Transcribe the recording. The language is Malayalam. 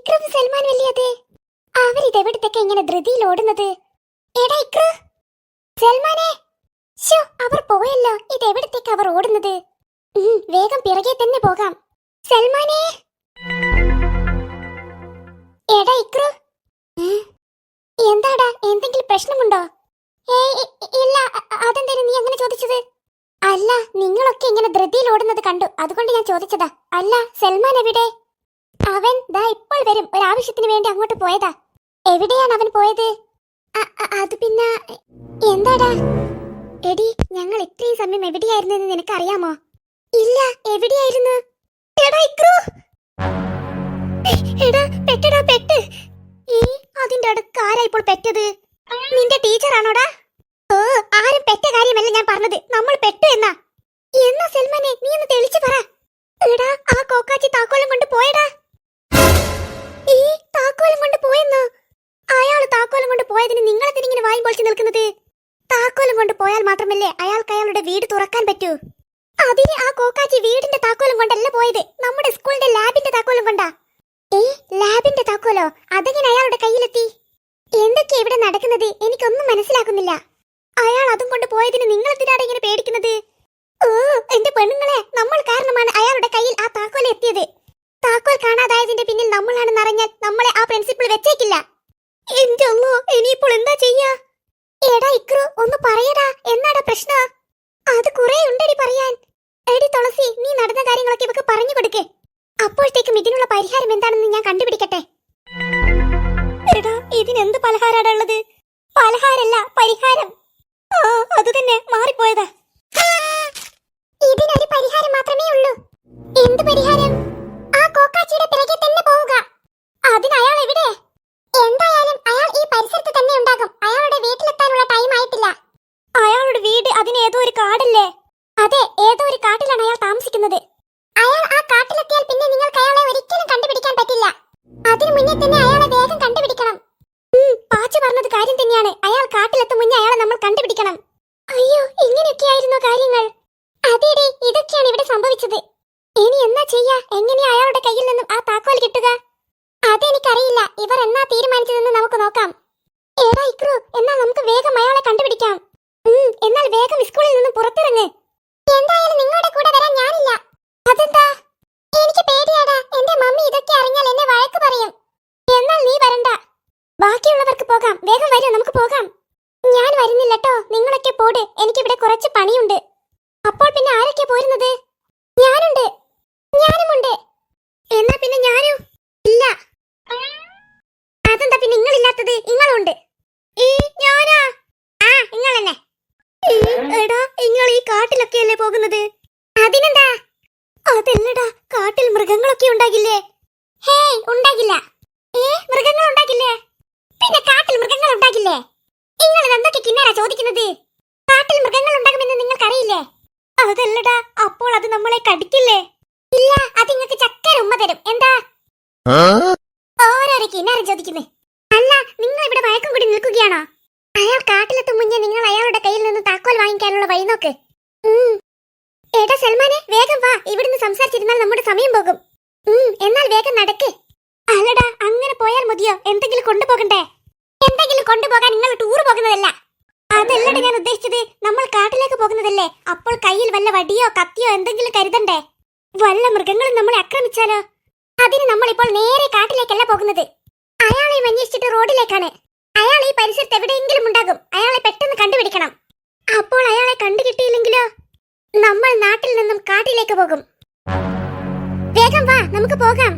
ഇക്രം സൽമാൻ വലിയത് അവരിതെവിടത്തൊക്കെ ഇങ്ങനെ ധൃതിയിൽ ഓടുന്നത്? എടാ ഇക്ര സൽമാനെ ശോ അവർ പോയല്ലോ. ഇതെവിടത്തേക്ക് അവർ ഓടുന്നത്? വേഗം പിറകെ തന്നെ പോകാം. സൽമാനെ. എടാ ഇക്രു എന്താടാ? എന്തെങ്കിലും പ്രശ്നമുണ്ടോ? ഏയ് ഇല്ല അതെന്തേലും നീ അങ്ങനെ ചോദിച്ചത്? അല്ല നിങ്ങളൊക്കെ ഇങ്ങനെ ധൃതിയിൽ ഓടുന്നത് കണ്ടു. അതുകൊണ്ട് ഞാൻ ചോദിച്ചതാ. അല്ല സൽമാൻ എവിടെ? അവൻ ദാ ഇപ്പോൾ വരും. ഒരാവശ്യത്തിന് വേണ്ടി അങ്ങോട്ട് പോയതാ. എവിടെയാണ് അവൻ പോയത്? അത് പിന്നെ എന്താടാ? എടി ഞങ്ങൾ ഇത്രയും സമയം എവിടെയായിരുന്നു എന്ന് നിനക്ക് അറിയാമോ ഇല്ല എവിടെയായിരുന്നു? എടാ എടാ ഈ അതിന്റെ നിന്റെ ടീച്ചറാണോടാ? ഓ ആരും കാര്യമല്ല ഞാൻ പറഞ്ഞത്. നമ്മൾ എന്നാ. എന്നാ നീ ഒന്ന് തെളിച്ചു പറ. ആ കോക്കാച്ചി താക്കോലം കൊണ്ട് പോയടാ. കൊണ്ട് പോയതിന് നിങ്ങളെ ഇങ്ങനെ വായും പൊളിച്ചു നിൽക്കുന്നത്? താക്കോലം കൊണ്ട് പോയാൽ മാത്രമല്ലേ അയാൾക്ക് അയാളുടെ വീട് തുറക്കാൻ പറ്റൂ? അതിന് ആ കോക്കാച്ചി വീടിന്റെ താക്കോലം കൊണ്ടല്ല പോയത്. നമ്മുടെ സ്കൂളിന്റെ ലാബിന്റെ താക്കോലം കൊണ്ടാ. ഏ ലാബിന്റെ താക്കോലോ? അതെങ്ങനെ അയാളുടെ കയ്യിലെത്തി? എന്തൊക്കെയാ ഇവിടെ നടക്കുന്നത്? എനിക്കൊന്നും മനസ്സിലാക്കുന്നില്ല. അയാൾ അതും കൊണ്ട് പോയതിന് നിങ്ങൾ എന്തിനാണ് ഇങ്ങനെ പേടിക്കുന്നത്? ഓ എന്റെ പെണ്ണുങ്ങളെ നമ്മൾ കാരണമാണ് അയാളുടെ കയ്യിൽ ആ താക്കോൽ എത്തിയത്. താക്കോൽ കാണാതായതിന്റെ പിന്നിൽ നമ്മളാണെന്ന് അറിഞ്ഞാൽ നമ്മളെ ആ പ്രിൻസിപ്പിൾ വെച്ചേക്കില്ല. എന്റെ അല്ലോ ഇനിയിപ്പോൾ എന്താ ചെയ്യാ? എടാ ഇക്രു ഒന്ന് പറയടാ എന്നാടാ പ്രശ്നം? അത് കുറെ ഉണ്ടടി പറയാൻ. എടി തുളസി നീ നടന്ന കാര്യങ്ങളൊക്കെ ഇവക്ക് പറഞ്ഞു കൊടുക്കേ. അപ്പോഴത്തേക്കും ഇതിനുള്ള പരിഹാരം എന്താണെന്ന് ഞാൻ കണ്ടുപിടിക്കട്ടെ. എടാ ഇതിനെന്ത് പലഹാരാടാ പലഹാരല്ല പരിഹാരം. ആ അത് തന്നെ മാറിപ്പോയതാ. ഇതിനൊരു പരിഹാരം മാത്രമേ ഉള്ളൂ. എന്ത് പരിഹാരം ആ കോക്കാച്ചിയുടെ പിറകെ തന്നെ പോവുക അതിന് അയാൾ എവിടെ എന്തായാലും അയാൾ ഈ പരിസരത്ത് തന്നെ ഉണ്ടാകും അയാളുടെ വീട്ടിലെത്താനുള്ള ടൈം ആയിട്ടില്ല അയാളുടെ വീട് അതിന് ഏതോ ഒരു കാടല്ലേ? അതെ ഏതോ ഒരു കാട്ടിലാണ് അയാൾ താമസിക്കുന്നത്. അയാൾ ആ കാട്ടിലെത്തിയാൽ പിന്നെ നിങ്ങൾക്ക് അയാളെ ഒരിക്കലും കണ്ടുപിടിക്കാൻ പറ്റില്ല. അതിനു മുന്നേ തന്നെ അയാളെ വേഗം കണ്ടുപിടിക്കണം. പാച്ച പറഞ്ഞത് കാര്യം തന്നെയാണ്. അയാൾ കാട്ടിലെത്തും മുന്നേ അയാളെ നമ്മൾ കണ്ടുപിടിക്കണം. അയ്യോ ഇങ്ങനെയൊക്കെയായിരുന്നു കാര്യങ്ങൾ? അതെ ഇതൊക്കെയാണ് ഇവിടെ സംഭവിച്ചത്. ഇനി എന്നാ ചെയ്യാ? എങ്ങനെയാ അയാളുടെ കയ്യിൽ നിന്നും ആ താക്കോൽ കിട്ടുക? അതെനിക്കറിയില്ല. ഇവർ എന്നാ തീരുമാനിച്ചതെന്ന് നമുക്ക് നോക്കാം. എടാ ഇക്രു എന്നാൽ നമുക്ക് വേഗം അയാളെ കണ്ടുപിടിക്കാം ഉം, എന്നാൽ വേഗം സ്കൂളിൽ നിന്നും പുറത്തിറങ്ങ്. എന്തായാലും നിങ്ങളുടെ കൂടെ വരാൻ ഞാനില്ല. അതെന്താ? എനിക്ക് പേടിയാടാ. എന്റെ മമ്മി ഇതൊക്കെ അറിഞ്ഞാൽ എന്നെ വഴക്ക് പറയും. എന്നാൽ നീ വരണ്ട. ബാക്കിയുള്ളവർക്ക് പോകാം. വേഗം വരൂ നമുക്ക് പോകാം. ഞാൻ വരുന്നില്ലട്ടോ നിങ്ങളൊക്കെ പോട്. എനിക്കിവിടെ കുറച്ച് പണിയുണ്ട്. അപ്പോൾ പിന്നെ ആരൊക്കെ പോരുന്നത്? ഞാനുണ്ട്. ഞാനുമുണ്ട്. എന്നാ പിന്നെ ഞാനും? ഇല്ല. അതെന്താ പിന്നെ നിങ്ങളില്ലാത്തത്? നിങ്ങളുണ്ട് ഈ ഞാനാ ആ നിങ്ങൾ തന്നെ എടാ നിങ്ങൾ ഈ കാട്ടിലൊക്കെയല്ലേ പോകുന്നത്? അതിനെന്താ? അതല്ലടാ കാട്ടിൽ മൃഗങ്ങളൊക്കെ ഉണ്ടാകില്ലേ? ഹേയ് ഉണ്ടാകില്ല. ഏ മൃഗങ്ങൾ ഉണ്ടാകില്ലേ? പിന്നെ കാട്ടിൽ മൃഗങ്ങൾ ഉണ്ടാകില്ലേ? നിങ്ങൾ എന്തൊക്കെ കിന്നേരാ ചോദിക്കുന്നത്? കാട്ടിൽ മൃഗങ്ങൾ ഉണ്ടാകുമെന്ന് നിങ്ങൾക്കറിയില്ലേ? അതല്ലടാ അപ്പോൾ അത് നമ്മളെ കടിക്കില്ലേ? ഇല്ല അത് നിങ്ങൾക്ക് ചക്കര ഉമ്മ തരും. എന്താ? ഓരോരോ കിന്നാരം ചോദിക്കുന്നത് അല്ല നിങ്ങൾ ഇവിടെ വഴക്കം കൂടി നിൽക്കുകയാണോ? അയാൾ കാട്ടിലെത്തും മുന്നേ നിങ്ങൾ അയാളുടെ കയ്യിൽ നിന്ന് താക്കോൽ വാങ്ങിക്കാനുള്ള വഴി നോക്ക്. എടാ സൽമാനെ വേഗം വാ. ഇവിടുന്ന് സംസാരിച്ചിരുന്നാൽ നമ്മുടെ സമയം പോകും. എന്നാൽ വേഗം നടക്ക്. അല്ലടാ അങ്ങനെ പോയാൽ മതിയോ? എന്തെങ്കിലും കൊണ്ടുപോകണ്ടേ? എന്തെങ്കിലും കൊണ്ടുപോകാൻ നിങ്ങൾ ടൂർ പോകുന്നതല്ല. അതല്ലടാ ഞാൻ ഉദ്ദേശിച്ചത്. നമ്മൾ കാട്ടിലേക്ക് പോകുന്നതല്ലേ. അപ്പോൾ കയ്യിൽ വല്ല വടിയോ കത്തിയോ എന്തെങ്കിലും കരുതണ്ടേ? വല്ല മൃഗങ്ങളും നമ്മളെ ആക്രമിച്ചാലോ? അതിന് നമ്മൾ ഇപ്പോൾ നേരെ കാട്ടിലേക്കല്ല പോകുന്നത്. അയാളെ അന്വേഷിച്ചിട്ട് റോഡിലേക്കാണ്. അയാൾ ഈ പരിസരത്ത് എവിടെയെങ്കിലും ഉണ്ടാകും. അയാളെ പെട്ടെന്ന് കണ്ടുപിടിക്കണം. അപ്പോൾ അയാളെ കണ്ടു കാട്ടിലേക്ക് പോകും. വേഗം വാ നമുക്ക് പോകാം.